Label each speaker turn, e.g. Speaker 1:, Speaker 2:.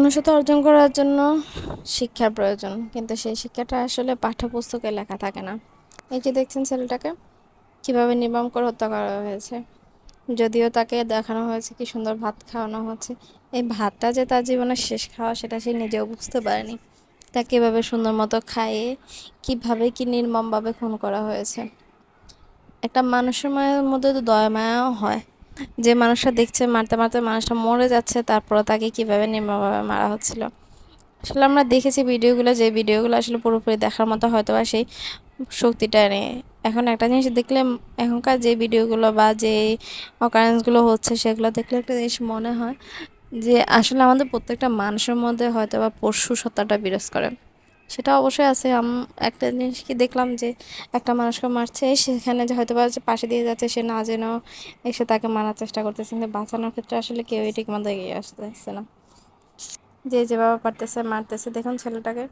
Speaker 1: মনুষ্যত্ব অর্জন করার জন্য শিক্ষার প্রয়োজন, কিন্তু সেই শিক্ষাটা আসলে পাঠ্যপুস্তকে লেখা থাকে না। এই যে দেখছেন ছেলেটাকে, কীভাবে নির্মম করে হত্যা করা হয়েছে। যদিও তাকে দেখানো হয়েছে কি সুন্দর ভাত খাওয়ানো হচ্ছে, এই ভাতটা যে তার জীবনের শেষ খাওয়া সেটা সে নিজেও বুঝতে পারেনি। তাকে এভাবে সুন্দর মতো খাইয়ে, কীভাবে কি নির্মমভাবে খুন করা হয়েছে। একটা মানুষের মায়ের মধ্যে তো দয়া মায়াও হয়। যে মানুষটা দেখছে, মারতে মারতে মানুষটা মরে যাচ্ছে তারপর তাকে কীভাবে নির্মমভাবে মারা হচ্ছিল। আসলে আমরা দেখেছি ভিডিওগুলো, যে ভিডিওগুলো আসলে পুরোপুরি দেখার মতো হয়তো বা সেই শক্তিটা নেই। এখন একটা জিনিস দেখলে এখনকার যে ভিডিওগুলো বা যে অকারেন্সগুলো হচ্ছে, সেগুলো দেখলে একটা জিনিস মনে হয় যে আসলে আমাদের প্রত্যেকটা মানুষের মধ্যে হয়তো বা পশু সত্তাটা বিরাজ করে। সেটা অবশ্যই আছে। একটা জিনিস কি দেখলাম যে একটা মানুষকে মারছে, সেখানে যে হয়তো বা পাশে দিয়ে যাচ্ছে, সে না যেন এসে তাকে মারার চেষ্টা করতেছে। কিন্তু বাঁচানোর ক্ষেত্রে আসলে কেউই ঠিক মতো এগিয়ে আসতেছে না। যে যেভাবে পারতেছে, মারতেছে। দেখুন ছেলেটাকে।